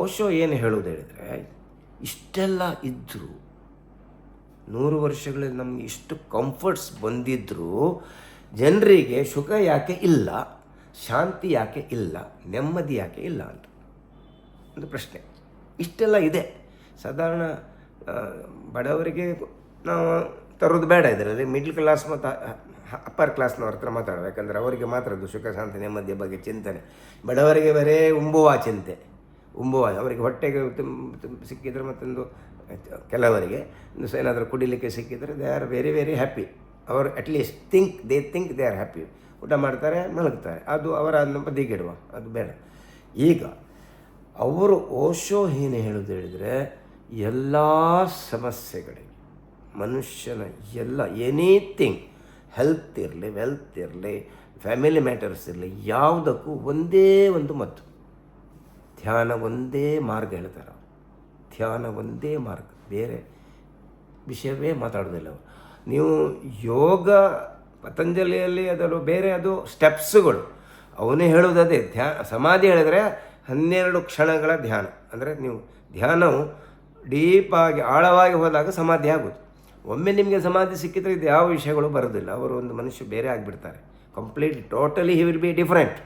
ಓಶೋ ಏನು ಹೇಳೋದು ಹೇಳಿದರೆ, ಇಷ್ಟೆಲ್ಲ ಇದ್ದರೂ ನೂರು ವರ್ಷಗಳಲ್ಲಿ ನಮಗೆ ಇಷ್ಟು ಕಂಫರ್ಟ್ಸ್ ಬಂದಿದ್ದರೂ ಜನರಿಗೆ ಸುಖ ಯಾಕೆ ಇಲ್ಲ, ಶಾಂತಿ ಯಾಕೆ ಇಲ್ಲ, ನೆಮ್ಮದಿ ಯಾಕೆ ಇಲ್ಲ ಅಂತ. ಒಂದು ಪ್ರಶ್ನೆ. ಇಷ್ಟೆಲ್ಲ ಇದೆ. ಸಾಧಾರಣ ಬಡವರಿಗೆ ನಾವು ತರೋದು ಬೇಡ ಇದರಲ್ಲಿ. ಮಿಡ್ಲ್ ಕ್ಲಾಸ್ ಮತ್ತು ಅಪ್ಪರ್ ಕ್ಲಾಸ್ನವ್ರ ಹತ್ರ ಮಾತಾಡೋದು ಯಾಕಂದರೆ ಅವರಿಗೆ ಮಾತ್ರ ಅದು ಸುಖ, ಶಾಂತಿ, ನೆಮ್ಮದಿಯ ಬಗ್ಗೆ ಚಿಂತನೆ. ಬಡವರಿಗೆ ಬರೇ ಉಂಬುವ ಚಿಂತೆ. ಉಂಬುವ ಅವರಿಗೆ ಹೊಟ್ಟೆಗೆ ತುಂಬ ಸಿಕ್ಕಿದರೆ ಮತ್ತೊಂದು, ಕೆಲವರಿಗೆ ಸ ಏನಾದರೂ ಕುಡಿಲಿಕ್ಕೆ ಸಿಕ್ಕಿದರೆ they are very very happy ಅವರು at least think they think they are happy ಊಟ ಮಾಡ್ತಾರೆ, ಮಲಗ್ತಾರೆ. ಅದು ಅವರ ಬದಿಗಿಡುವ ಅದು ಬೇಡ. ಈಗ ಅವರು ಓಶೋ ಏನು ಹೇಳೋದು ಹೇಳಿದರೆ ಎಲ್ಲ ಸಮಸ್ಯೆಗಳಿಗೆ, ಮನುಷ್ಯನ ಎಲ್ಲ ಎನಿಥಿಂಗ್ ಹೆಲ್ತ್ ಇರಲಿ ವೆಲ್ತ್ ಇರಲಿ ಫ್ಯಾಮಿಲಿ ಮ್ಯಾಟರ್ಸ್ ಇರಲಿ, ಯಾವುದಕ್ಕೂ ಒಂದೇ ಒಂದು ಮದ್ದು. ಧ್ಯಾನ ಒಂದೇ ಮಾರ್ಗ ಹೇಳ್ತಾರೆ. ಧ್ಯಾನ ಒಂದೇ ಮಾರ್ಗ. ಬೇರೆ ವಿಷಯವೇ ಮಾತಾಡೋದಿಲ್ಲ ನೀವು ಯೋಗ ಪತಂಜಲಿಯಲ್ಲಿ ಅದರ ಬೇರೆ ಅದು ಸ್ಟೆಪ್ಸ್ಗಳು. ಅವನೇ ಹೇಳೋದು ಅದೇ. ಧ್ಯಾ ಸಮಾಧಿ ಹೇಳಿದರೆ ಹನ್ನೆರಡು ಕ್ಷಣಗಳ ಧ್ಯಾನ. ಅಂದರೆ ನೀವು ಧ್ಯಾನವು ಡೀಪಾಗಿ ಆಳವಾಗಿ ಹೋದಾಗ ಸಮಾಧಿ ಆಗೋದು ಒಮ್ಮೆ ನಿಮಗೆ ಸಮಾಧಿ ಸಿಕ್ಕಿದ್ರೆ ಇದು ಯಾವ ವಿಷಯಗಳು ಬರೋದಿಲ್ಲ ಅವರು ಒಂದು ಮನುಷ್ಯ ಬೇರೆ ಆಗಿಬಿಡ್ತಾರೆ. Complete totally he will be different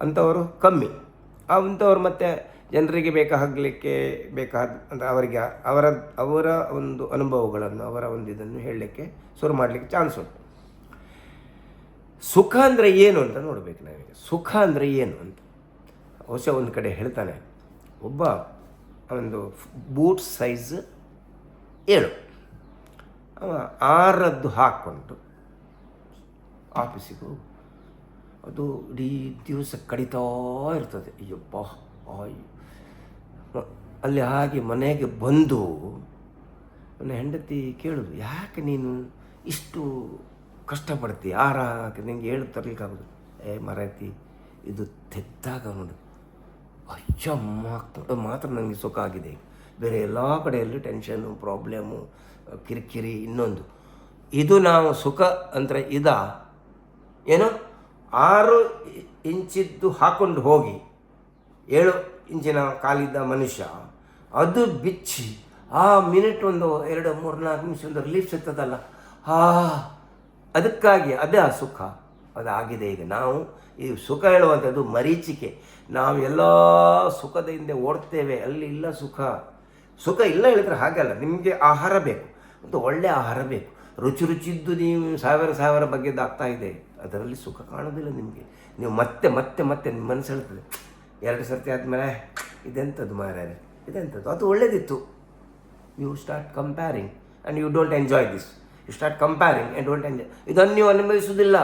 ಅಂಥವರು ಕಮ್ಮಿ. ಅಂಥವ್ರು ಮತ್ತೆ ಜನರಿಗೆ ಬೇಕಾಗಲಿಕ್ಕೆ ಬೇಕಾದ ಅಂದರೆ ಅವರಿಗೆ ಅವರ ಅವರ ಒಂದು ಅನುಭವಗಳನ್ನು, ಅವರ ಒಂದು ಇದನ್ನು ಹೇಳಲಿಕ್ಕೆ ಶುರು ಮಾಡಲಿಕ್ಕೆ ಚಾನ್ಸ್ ಉಂಟು. ಸುಖ ಅಂದರೆ ಏನು ಅಂತ ನೋಡಬೇಕು ನನಗೆ ಸುಖ ಅಂದರೆ ಏನು ಅಂತ? ಹೊಸ ಒಂದು ಕಡೆ ಹೇಳ್ತಾನೆ. ಒಬ್ಬ ಒಂದು ಬೂಟ್ ಸೈಜ್ ಏಳು. ಆರದ್ದು ಹಾಕ್ಕೊಂಡು ಆಫೀಸಿಗೆ ಅದು ಇಡೀ ದಿವಸ ಕಡಿತಾ ಇರ್ತದೆ. ಅಯ್ಯಪ್ಪ ಅಯ್ಯೋ ಅಲ್ಲಿ ಹಾಗೆ ಮನೆಗೆ ಬಂದು ನನ್ನ ಹೆಂಡತಿ ಕೇಳೋದು, ಯಾಕೆ ನೀನು ಇಷ್ಟು ಕಷ್ಟಪಡ್ತಿ ಯಾರ ನಿಂಗೆ ಹೇಳಿ ತರಲಿಕ್ಕಾಗೋದು? ಏ ಮರಾಯ್ತಿ, ಇದು ತೆತ್ತಾಗ ನೋಡು. ಅಯ್ಯಮ್ಮ ಆಗ್ತದೆ ಮಾತ್ರ ನನಗೆ ಸುಖ ಆಗಿದೆ. ಬೇರೆ ಎಲ್ಲ ಕಡೆಯಲ್ಲಿ ಟೆನ್ಷನ್ನು ಪ್ರಾಬ್ಲಮ್ಮು ಕಿರಿಕಿರಿ ಇನ್ನೊಂದು. ಇದು ನಾವು ಸುಖ ಅಂದರೆ ಇದ? ಏನು? ಆರು ಇಂಚಿದ್ದು ಹಾಕೊಂಡು ಹೋಗಿ, ಏಳು ಇಂಚಿನ ಕಾಲಿದ್ದ ಮನುಷ್ಯ, ಅದು ಬಿಚ್ಚಿ, ಆ ಮಿನಿಟ್ ಒಂದು, ಎರಡು, ಮೂರು, ನಾಲ್ಕು ನಿಮಿಷ ಒಂದು ರಿಲೀಫ್ ಸಿಗ್ತದಲ್ಲ. ಆ, ಅದಕ್ಕಾಗಿ ಅದೇ ಆ ಸುಖ. ಅದಾಗಿದೆ ಈಗ ನಾವು ಈ ಸುಖ ಹೇಳುವಂಥದ್ದು ಮರೀಚಿಕೆ. ನಾವು ಎಲ್ಲ ಸುಖದ ಹಿಂದೆ ಓಡ್ತೇವೆ, ಅಲ್ಲಿ ಇಲ್ಲ ಸುಖ. ಸುಖ ಇಲ್ಲ ಹೇಳಿದ್ರೆ ಹಾಗಲ್ಲ ನಿಮಗೆ ಆಹಾರ ಬೇಕು. ಮತ್ತು ಒಳ್ಳೆ ಆಹಾರ ಬೇಕು. ರುಚಿ ರುಚಿದ್ದು ನೀವು ಸಾವಿರ ಸಾವಿರ ಬಗ್ಗೆದ್ದು ಆಗ್ತಾ ಇದೆ. ಅದರಲ್ಲಿ ಸುಖ ಕಾಣೋದಿಲ್ಲ ನಿಮಗೆ. ನೀವು ಮತ್ತೆ ಮತ್ತೆ ಮತ್ತೆ ನಿಮ್ಮ ಮನಸ್ಸು ಹೇಳ್ತದೆ ಎರಡು ಸರ್ತಿ ಆದಮೇಲೆ ಇದೆಂಥದ್ದು ಮಾರ್ಯಾರೆ ಇದೆಂಥದ್ದು ಅದು ಒಳ್ಳೆಯದಿತ್ತು you start comparing and you don't enjoy this you start comparing and don't enjoy ಇದನ್ನು ನೀವು ಅನುಭವಿಸುವುದಿಲ್ಲ.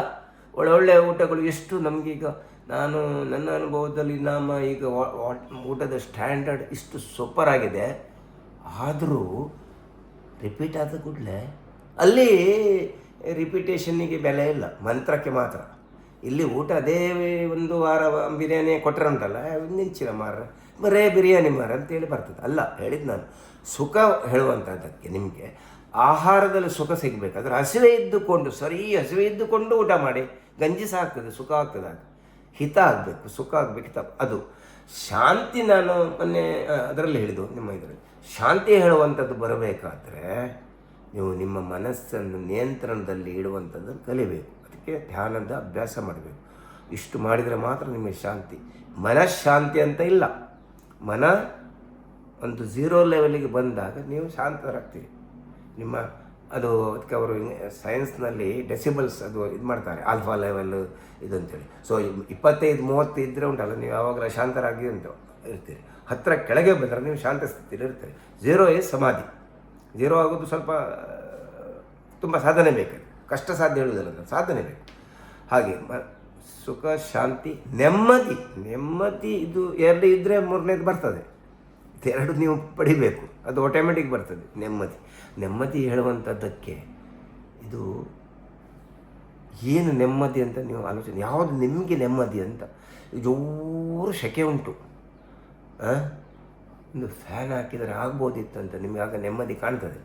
ಒಳ್ಳೊಳ್ಳೆ ಊಟಗಳು ಎಷ್ಟು ನಮಗೀಗ ನಾನು ನನ್ನ ಅನುಭವದಲ್ಲಿ ನಮ್ಮ ಈಗ ಊಟದ ಸ್ಟ್ಯಾಂಡರ್ಡ್ ಇಷ್ಟು ಸೂಪರ್ ಆಗಿದೆ. ಆದರೂ ರಿಪೀಟ್ ಆದ ಕೂಡಲೇ ಅಲ್ಲಿ ರಿಪಿಟೇಷನ್ನಿಗೆ ಬೆಲೆ ಇಲ್ಲ, ಮಂತ್ರಕ್ಕೆ ಮಾತ್ರ. ಇಲ್ಲಿ ಊಟ ಅದೇ ಒಂದು ವಾರ ಬಿರಿಯಾನಿ ಕೊಟ್ಟರೆ ಉಂಟಲ್ಲ ನಿಂಚಿನ ಮಾರ ಬರೇ ಬಿರಿಯಾನಿ ಮಾರ ಅಂತೇಳಿ ಬರ್ತದೆ. ಅಲ್ಲ ಹೇಳಿದ್ದು ನಾನು, ಸುಖ ಹೇಳುವಂಥದ್ದಕ್ಕೆ ನಿಮಗೆ ಆಹಾರದಲ್ಲಿ ಸುಖ ಸಿಗಬೇಕಾದ್ರೆ ಹಸಿವೆ ಇದ್ದುಕೊಂಡು, ಸರಿ ಹಸಿವೆ ಇದ್ದುಕೊಂಡು ಊಟ ಮಾಡಿ, ಗಂಜಿ ಸಹ ಆಗ್ತದೆ, ಸುಖ ಆಗ್ತದೆ ಅದು ಹಿತ ಆಗಬೇಕು, ಸುಖ ಆಗಬೇಕು, ಹಿತ. ಅದು ಶಾಂತಿ ನಾನು ಮೊನ್ನೆ ಅದರಲ್ಲಿ ಹೇಳಿದ್ದು ನಿಮ್ಮ ಇದರಲ್ಲಿ. ಶಾಂತಿ ಹೇಳುವಂಥದ್ದು ಬರಬೇಕಾದ್ರೆ ನೀವು ನಿಮ್ಮ ಮನಸ್ಸನ್ನು ನಿಯಂತ್ರಣದಲ್ಲಿ ಇಡುವಂಥದ್ದನ್ನು ಕಲಿಬೇಕು. ಅದಕ್ಕೆ ಧ್ಯಾನದ ಅಭ್ಯಾಸ ಮಾಡಬೇಕು. ಇಷ್ಟು ಮಾಡಿದರೆ ಮಾತ್ರ ನಿಮಗೆ ಶಾಂತಿ. ಮನಃಶಾಂತಿ ಅಂತ ಇಲ್ಲ. ಮನ ಒಂದು ಝೀರೋ ಲೆವೆಲಿಗೆ ಬಂದಾಗ ನೀವು ಶಾಂತರಾಗ್ತೀರಿ. ನಿಮ್ಮ ಅದು ಅದಕ್ಕೆ ಅವರು ಸೈನ್ಸ್ನಲ್ಲಿ ಡೆಸಿಬಲ್ಸ್ ಅದು ಇದು ಮಾಡ್ತಾರೆ. Alpha level ಇದಂತೇಳಿ. ಸೊ ಇಪ್ಪತ್ತೈದು, ಮೂವತ್ತು ಇದ್ದರೆ ಉಂಟಲ್ಲ, ನೀವು ಯಾವಾಗಲೂ ಶಾಂತರಾಗಿ ಅಂತ ಇರ್ತೀರಿ. ಹತ್ತಿರ ಕೆಳಗೆ ಬಂದರೆ ನೀವು ಶಾಂತ ಸ್ಥಿತಿಯಲ್ಲಿ ಇರ್ತೀರಿ. ಝೀರೋ ಈಸ್ ಸಮಾಧಿ. ಝೀರೋ ಆಗೋದು ಸ್ವಲ್ಪ ತುಂಬ ಸಾಧನೆ ಬೇಕು. ಕಷ್ಟ ಸಾಧ್ಯ ಹೇಳುವುದಿಲ್ಲ ಸಾಧನೆ ಬೇಕು. ಹಾಗೆ ಸುಖ, ಶಾಂತಿ, ನೆಮ್ಮದಿ. ನೆಮ್ಮದಿ ಇದು ಎರಡು ಇದ್ದರೆ ಮೂರನೇದು ಬರ್ತದೆ. ಎರಡು ನೀವು ಪಡಿಬೇಕು. ಅದು ಆಟೋಮೆಟಿಕ್ ಬರ್ತದೆ, ನೆಮ್ಮದಿ. ನೆಮ್ಮದಿ ಹೇಳುವಂಥದ್ದಕ್ಕೆ ಇದು ಏನು ನೆಮ್ಮದಿ ಅಂತ ನೀವು ಆಲೋಚನೆ, ಯಾವುದು ನಿಮಗೆ ನೆಮ್ಮದಿ ಅಂತ ಜೋರು ಶೆಕೆ ಉಂಟು? ಒಂದು ಫ್ಯಾನ್ ಹಾಕಿದರೆ ಆಗ್ಬೋದಿತ್ತಂತ ನಿಮಗೆ ಆಗ ನೆಮ್ಮದಿ ಕಾಣ್ತದೆ.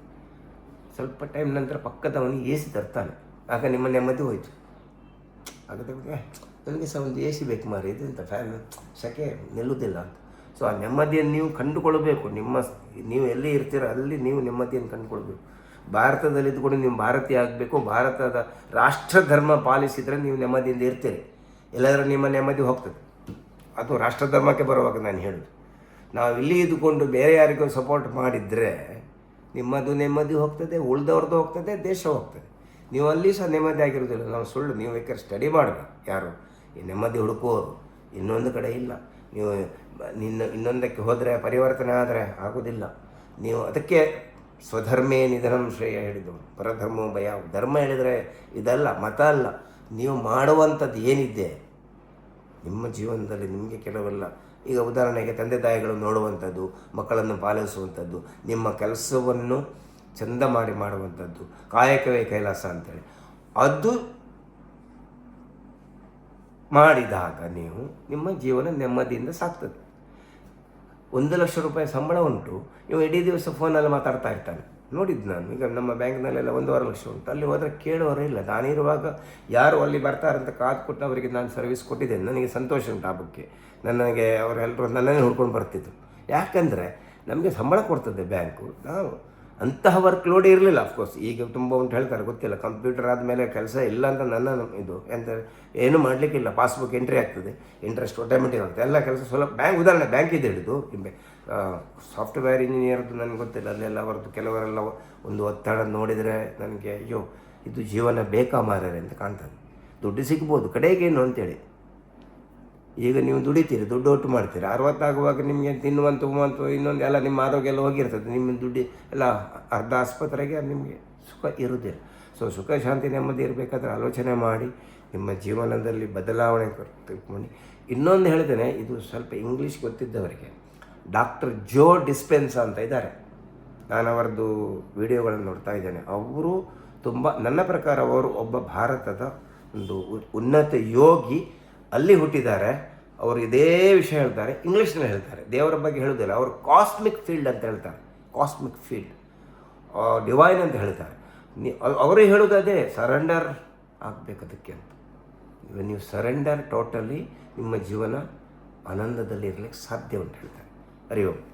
ಸ್ವಲ್ಪ ಟೈಮ್ ನಂತರ ಪಕ್ಕದವನಿಗೆ ಎ ಸಿ ತರ್ತಾನೆ. ಆಗ ನಿಮ್ಮ ನೆಮ್ಮದಿ ಹೋಯಿತು. ಆಗ ನನಗೆ ಸಹ ಒಂದು ಎ ಸಿ ಬೇಕು ಮಾರಿ ಇದೆಂತ ಫ್ಯಾನ್ ಸೆಕೆ ನಿಲ್ಲುವುದಿಲ್ಲ ಅಂತ. ಸೊ ಆ ನೆಮ್ಮದಿಯನ್ನು ನೀವು ಕಂಡುಕೊಳ್ಬೇಕು. ನಿಮ್ಮ ನೀವು ಎಲ್ಲಿ ಇರ್ತೀರ ಅಲ್ಲಿ ನೀವು ನೆಮ್ಮದಿಯನ್ನು ಕಂಡುಕೊಳ್ಬೇಕು. ಭಾರತದಲ್ಲಿ ಕೂಡ ನೀವು ಭಾರತೀಯ ಆಗಬೇಕು. ಭಾರತದ ರಾಷ್ಟ್ರ ಧರ್ಮ ಪಾಲಿಸಿದರೆ ನೀವು ನೆಮ್ಮದಿಯಿಂದ ಇರ್ತೀರಿ. ಎಲ್ಲಾದರೂ ನಿಮ್ಮ ನೆಮ್ಮದಿ ಹೋಗ್ತದೆ. ಅದು ರಾಷ್ಟ್ರ ಧರ್ಮಕ್ಕೆ ಬರುವಾಗ ನಾನು ಹೇಳೋದು. ನಾವು ಇಲ್ಲಿ ಇದ್ದುಕೊಂಡು ಬೇರೆ ಯಾರಿಗೂ ಸಪೋರ್ಟ್ ಮಾಡಿದರೆ ನಿಮ್ಮದು ನೆಮ್ಮದಿ ಹೋಗ್ತದೆ ಉಳ್ದವ್ರದ್ದು ಹೋಗ್ತದೆ, ದೇಶ ಹೋಗ್ತದೆ. ನೀವು ಅಲ್ಲಿ ಸಹ ನೆಮ್ಮದಿ ಆಗಿರೋದಿಲ್ಲ ನಾವು ಸುಳ್ಳು, ನೀವು ಬೇಕಾದ್ರೆ ಸ್ಟಡಿ ಮಾಡಬೇಕು? ಯಾರು? ಈ ನೆಮ್ಮದಿ ಹುಡುಕುವವರು. ಇನ್ನೊಂದು ಕಡೆ ಇಲ್ಲ. ನೀವು ನಿನ್ನ, ಇನ್ನೊಂದಕ್ಕೆ ಹೋದರೆ ಪರಿವರ್ತನೆ ಆದರೆ ಆಗೋದಿಲ್ಲ ನೀವು ಅದಕ್ಕೆ ಸ್ವಧರ್ಮೇ ನಿಧನಂ ಶ್ರೇಯ ಹೇಳಿದ್ದು ಪರಧರ್ಮ ಭಯ. ಧರ್ಮ ಹೇಳಿದರೆ ಇದಲ್ಲ, ಮತ ಅಲ್ಲ. ನೀವು ಮಾಡುವಂಥದ್ದು ಏನಿದೆ, ನಿಮ್ಮ ಜೀವನದಲ್ಲಿ ನಿಮಗೆ ಕೆಲವೆಲ್ಲ. ಈಗ ಉದಾಹರಣೆಗೆ ತಂದೆ ತಾಯಿಗಳು ನೋಡುವಂಥದ್ದು, ಮಕ್ಕಳನ್ನು ಪಾಲಿಸುವಂಥದ್ದು, ನಿಮ್ಮ ಕೆಲಸವನ್ನು ಚಂದ ಮಾಡಿ ಮಾಡುವಂಥದ್ದು, ಕಾಯಕವೇ ಕೈಲಾಸ ಅಂತೇಳಿ. ಅದು ಮಾಡಿದಾಗ ನೀವು ನಿಮ್ಮ ಜೀವನ ನೆಮ್ಮದಿಯಿಂದ ಸಾಕ್ತದೆ. ಒಂದು ಲಕ್ಷ ರೂಪಾಯಿ ಸಂಬಳ ಉಂಟು ನೀವು ಇಡೀ ದಿವಸ ಫೋನಲ್ಲಿ ಮಾತಾಡ್ತಾ ಇರ್ತಾನೆ. ನೋಡಿದ್ದು ನಾನು. ಈಗ ನಮ್ಮ ಬ್ಯಾಂಕ್ನಲ್ಲೆಲ್ಲ ಒಂದೂವರೆ ಲಕ್ಷ ಉಂಟು. ಅಲ್ಲಿ ಹೋದರೆ ಕೇಳೋರೇ ಇಲ್ಲ. ನಾನಿರುವಾಗ ಯಾರು ಅಲ್ಲಿ ಬರ್ತಾರಂತ ಕಾದು ಕೊಟ್ಟು ಅವರಿಗೆ ನಾನು ಸರ್ವಿಸ್ ಕೊಟ್ಟಿದ್ದೇನೆ. ನನಗೆ ಸಂತೋಷ ಉಂಟು ಆ ನನಗೆ ಅವರೆಲ್ಲರೂ ನನ್ನನ್ನೇ ಹುಡ್ಕೊಂಡು ಬರ್ತಿದ್ರು. ಯಾಕಂದರೆ ನಮಗೆ ಸಂಬಳ ಕೊಡ್ತದೆ ಬ್ಯಾಂಕು. ನಾವು ಅಂತಹ ವರ್ಕ್ ಲೋಡ್ ಇರಲಿಲ್ಲ ಅಫ್ಕೋರ್ಸ್ ಈಗ ತುಂಬ ಉಂಟು ಹೇಳ್ತಾರೆ, ಗೊತ್ತಿಲ್ಲ. ಕಂಪ್ಯೂಟರ್ ಆದಮೇಲೆ ಕೆಲಸ ಇಲ್ಲ ಅಂತ ನನ್ನ ಇದು ಎಂತ ಏನು ಮಾಡಲಿಕ್ಕಿಲ್ಲ. ಪಾಸ್ಬುಕ್ ಎಂಟ್ರಿ ಆಗ್ತದೆ. ಇಂಟ್ರೆಸ್ಟ್ ಆಟೋಮೆಟಿಕ್ ಆಗುತ್ತೆ ಎಲ್ಲ ಕೆಲಸ ಸ್ವಲ್ಪ ಬ್ಯಾಂಕ್, ಉದಾಹರಣೆ ಬ್ಯಾಂಕ್ ಇದೆ ಹಿಡಿದು ಸಾಫ್ಟ್ವೇರ್ ಇಂಜಿನಿಯರ್ದು ನನಗೆ ಗೊತ್ತಿಲ್ಲ, ಅಲ್ಲೆಲ್ಲ ಅವರದ್ದು ಕೆಲವರೆಲ್ಲ ಒಂದು ಒತ್ತಡ ನೋಡಿದರೆ ನನಗೆ, ಅಯ್ಯೋ, ಇದು ಜೀವನ ಬೇಕಾ ಮಾರರೆ? ಅಂತ ಕಾಣ್ತದೆ. ದುಡ್ಡು ಸಿಗ್ಬೋದು ಕಡೆಗೇನು ಅಂತೇಳಿ. ಈಗ ನೀವು ದುಡಿತೀರಿ, ದುಡ್ಡು ಒಟ್ಟು ಮಾಡ್ತೀರಿ. ಅರವತ್ತಾಗುವಾಗ ನಿಮಗೆ ತಿನ್ನುವಂಥ ಉಮ್ಮಂತು ಇನ್ನೊಂದು ಎಲ್ಲ ನಿಮ್ಮ ಆರೋಗ್ಯ ಎಲ್ಲ ಹೋಗಿರ್ತದೆ. ನಿಮ್ಮ ದುಡ್ಡು ಎಲ್ಲ ಅರ್ಧ ಆಸ್ಪತ್ರೆಗೆ ನಿಮಗೆ ಸುಖ ಇರುವುದಿಲ್ಲ. ಸೊ ಸುಖ, ಶಾಂತಿ, ನೆಮ್ಮದಿ ಇರಬೇಕಾದ್ರೆ ಆಲೋಚನೆ ಮಾಡಿ, ನಿಮ್ಮ ಜೀವನದಲ್ಲಿ ಬದಲಾವಣೆ ತಿಳ್ಕೊಂಡು ಇನ್ನೊಂದು ಹೇಳ್ತೇನೆ, ಇದು ಸ್ವಲ್ಪ ಇಂಗ್ಲೀಷ್ ಗೊತ್ತಿದ್ದವರಿಗೆ. ಡಾಕ್ಟರ್ ಜೋ ಡಿಸ್ಪೆನ್ಸ್ ಅಂತ ಇದ್ದಾರೆ. ನಾನು ಅವರದ್ದು ವಿಡಿಯೋಗಳನ್ನು ನೋಡ್ತಾ ಇದ್ದೇನೆ. ಅವರು ತುಂಬ, ನನ್ನ ಪ್ರಕಾರ ಅವರು ಒಬ್ಬ ಭಾರತದ ಒಂದು ಉನ್ನತ ಯೋಗಿ. ಅಲ್ಲಿ ಹುಟ್ಟಿದ್ದಾರೆ. ಅವರು ಇದೇ ವಿಷಯ ಹೇಳ್ತಾರೆ. ಇಂಗ್ಲೀಷ್ನಲ್ಲಿ ಹೇಳ್ತಾರೆ. ದೇವರ ಬಗ್ಗೆ ಹೇಳೋದಿಲ್ಲ ಅವರು ಕಾಸ್ಮಿಕ್ ಫೀಲ್ಡ್ ಅಂತ ಹೇಳ್ತಾರೆ. ಕಾಸ್ಮಿಕ್ ಫೀಲ್ಡ್ ಡಿವೈನ್ ಅಂತ ಹೇಳ್ತಾರೆ. ಅವರೇ ಹೇಳೋದು ಸರೆಂಡರ್ ಆಗಬೇಕು ಅದಕ್ಕೆ ಅಂತ. ನೀವು ಸರೆಂಡರ್ ಟೋಟಲಿ ನಿಮ್ಮ ಜೀವನ ಆನಂದದಲ್ಲಿ ಇರಲಿಕ್ಕೆ ಸಾಧ್ಯ ಉಂಟು ಹೇಳ್ತಾರೆ. हरि ओम